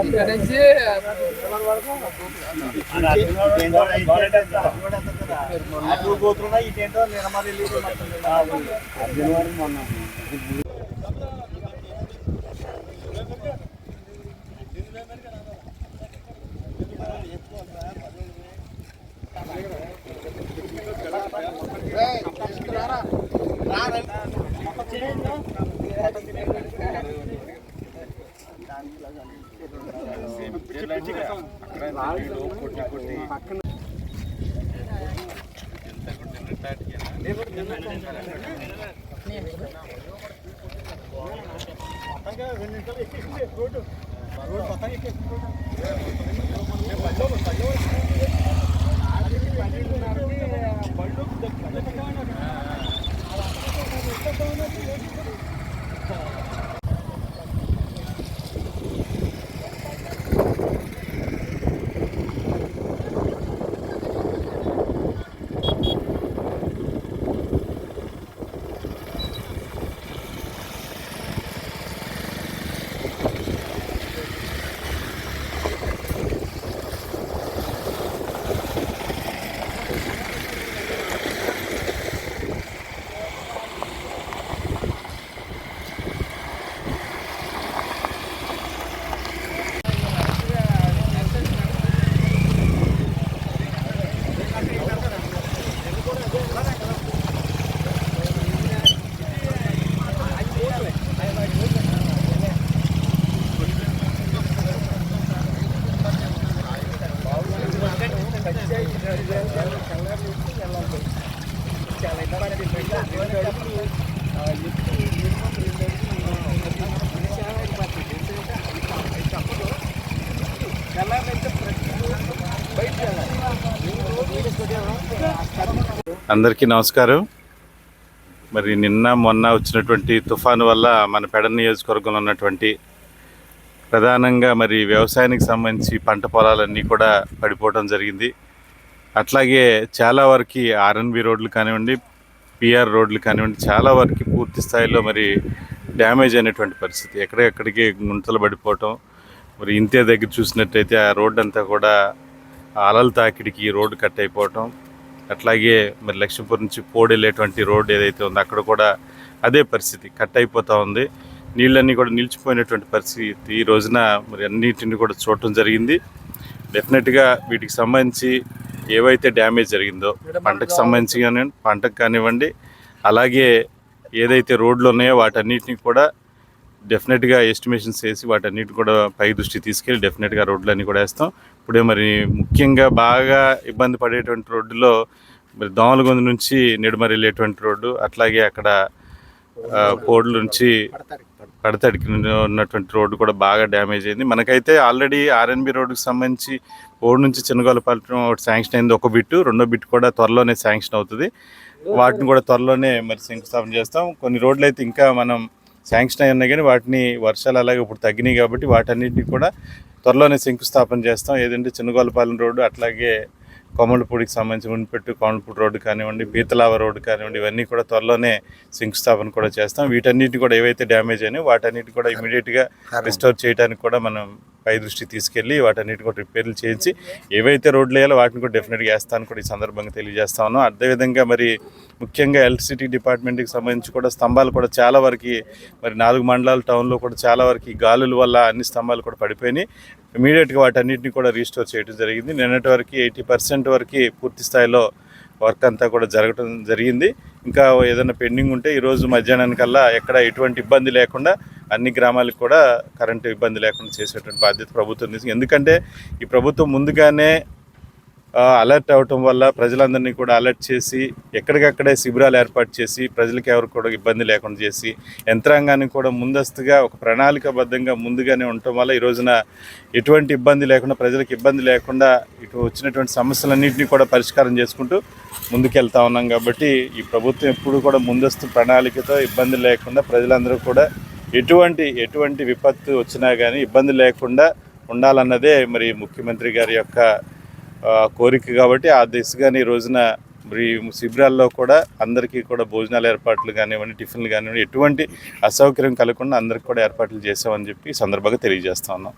ఇక్కడ నుంచి అటు పోతున్నా ఇటేంటో రోడ్డు రోడ్డు పక్కన ఎక్కేసి అందరికీ నమస్కారం. మరి నిన్న మొన్న వచ్చినటువంటి తుఫాను వల్ల మన పెడ నియోజకవర్గంలో ఉన్నటువంటి ప్రధానంగా మరి వ్యవసాయానికి సంబంధించి పంట పొలాలన్నీ కూడా పడిపోవడం జరిగింది. అట్లాగే చాలా వరకు ఆర్ఎన్బి రోడ్లు కానివ్వండి పిఆర్ రోడ్లు కానివ్వండి చాలా వరకు పూర్తి స్థాయిలో మరి డ్యామేజ్ అయినటువంటి పరిస్థితి. ఎక్కడెక్కడికి గుంతలు పడిపోవటం మరి ఇంతే దగ్గర చూసినట్టయితే ఆ రోడ్డు అంతా కూడా అలల తాకిడికి రోడ్డు కట్ అయిపోవటం. అట్లాగే మరి లక్ష్మీపూర్ నుంచి పోడెళ్ళేటువంటి రోడ్డు ఏదైతే ఉందో అక్కడ కూడా అదే పరిస్థితి కట్ అయిపోతూ ఉంది. నీళ్ళన్నీ కూడా నిలిచిపోయినటువంటి పరిస్థితి ఈ రోజున మరి అన్నిటిని కూడా చూడటం జరిగింది. డెఫినెట్గా వీటికి సంబంధించి ఏవైతే డ్యామేజ్ జరిగిందో పంటకు సంబంధించి కానివ్వండి పంటకు కానివ్వండి అలాగే ఏదైతే రోడ్లు ఉన్నాయో వాటన్నిటిని కూడా డెఫినెట్గా ఎస్టిమేషన్స్ వేసి వాటన్నిటి కూడా పై దృష్టి తీసుకెళ్ళి డెఫినెట్గా రోడ్లన్నీ కూడా వేస్తాం. ఇప్పుడే మరి ముఖ్యంగా బాగా ఇబ్బంది పడేటువంటి రోడ్డులో మరి దోమలగొంద నుంచి నిడమరి వెళ్ళేటువంటి రోడ్డు అట్లాగే అక్కడ పోడ్ల నుంచి పడతడికి ఉన్నటువంటి రోడ్డు కూడా బాగా డ్యామేజ్ అయింది. మనకైతే ఆల్రెడీ ఆర్ఎన్బి రోడ్డుకు సంబంధించి ఓడి నుంచి చిన్నగోలపాలెం ఒకటి శాంక్షన్ అయింది. ఒక బిట్టు రెండో బిట్ కూడా త్వరలోనే శాంక్షన్ అవుతుంది. వాటిని కూడా త్వరలోనే మరి శంకుస్థాపన చేస్తాం. కొన్ని రోడ్లు అయితే ఇంకా మనం శాంక్షన్ అయి ఉన్నాయి కానీ వాటిని వర్షాలు అలాగే ఇప్పుడు తగ్గినాయి కాబట్టి వాటన్నిటిని కూడా త్వరలోనే శంకుస్థాపన చేస్తాం. ఏదంటే చిన్నగోలపాలెం రోడ్డు అట్లాగే కొమ్మలపూడికి సంబంధించి ఉనిపెట్టు కోమలపూడి రోడ్డు కానివ్వండి పీతలావ రోడ్డు కానివ్వండి ఇవన్నీ కూడా త్వరలోనే శంకుస్థాపన కూడా చేస్తాం. వీటన్నిటి కూడా ఏవైతే డ్యామేజ్ అయినాయో వాటన్నిటి కూడా ఇమీడియట్గా రిస్టోర్ చేయడానికి కూడా మనం పై దృష్టి తీసుకెళ్ళి వాటన్నిటి కూడా రిపేర్లు చేయించి ఏవైతే రోడ్లు వేయాలో వాటిని కూడా డెఫినెట్గా వేస్తాను కూడా ఈ సందర్భంగా తెలియజేస్తా ఉన్నాం. అదేవిధంగా మరి ముఖ్యంగా ఎలక్ట్రిసిటీ డిపార్ట్మెంట్కి సంబంధించి కూడా స్తంభాలు కూడా చాలా వరకు మరి నాలుగు మండలాల టౌన్లో కూడా చాలా వరకు గాలుల వల్ల అన్ని స్తంభాలు కూడా పడిపోయినాయి. ఇమీడియట్గా వాటన్నిటిని కూడా రీస్టోర్ చేయడం జరిగింది. నిన్నటి వరకు ఎయిటీ పర్సెంట్ వరకు పూర్తి స్థాయిలో వర్క్ అంతా కూడా జరగటం జరిగింది. ఇంకా ఏదైనా పెండింగ్ ఉంటే ఈరోజు మధ్యాహ్నానికల్లా ఎక్కడ ఎటువంటి ఇబ్బంది లేకుండా అన్ని గ్రామాలకు కూడా కరెంటు ఇబ్బంది లేకుండా చేసేటువంటి బాధ్యత ప్రభుత్వం తీసుకుంది. ఎందుకంటే ఈ ప్రభుత్వం ముందుగానే అలర్ట్ అవటం వల్ల ప్రజలందరినీ కూడా అలర్ట్ చేసి ఎక్కడికక్కడే శిబిరాలు ఏర్పాటు చేసి ప్రజలకు ఎవరు కూడా ఇబ్బంది లేకుండా చేసి యంత్రాంగాన్ని కూడా ముందస్తుగా ఒక ప్రణాళికబద్ధంగా ముందుగానే ఉండటం వల్ల ఈ రోజున ఎటువంటి ఇబ్బంది లేకుండా ప్రజలకు ఇబ్బంది లేకుండా ఇటు వచ్చినటువంటి సమస్యలన్నింటినీ కూడా పరిష్కారం చేసుకుంటూ ముందుకెళ్తా ఉన్నాం కాబట్టి ఈ ప్రభుత్వం ఎప్పుడు కూడా ముందస్తు ప్రణాళికతో ఇబ్బంది లేకుండా ప్రజలందరూ కూడా ఎటువంటి ఎటువంటి విపత్తు వచ్చినా కానీ ఇబ్బంది లేకుండా ఉండాలన్నదే మరి ముఖ్యమంత్రి గారి యొక్క కోరిక కాబట్టి ఆ దిశగానే ఈ రోజున మరి శిబిరాల్లో కూడా అందరికీ కూడా భోజనాల ఏర్పాట్లు కానివ్వండి టిఫిన్లు కానివ్వండి ఎటువంటి అసౌకర్యం కలగకుండా అందరికి కూడా ఏర్పాట్లు చేసామని చెప్పి సందర్భంగా తెలియజేస్తా ఉన్నాం.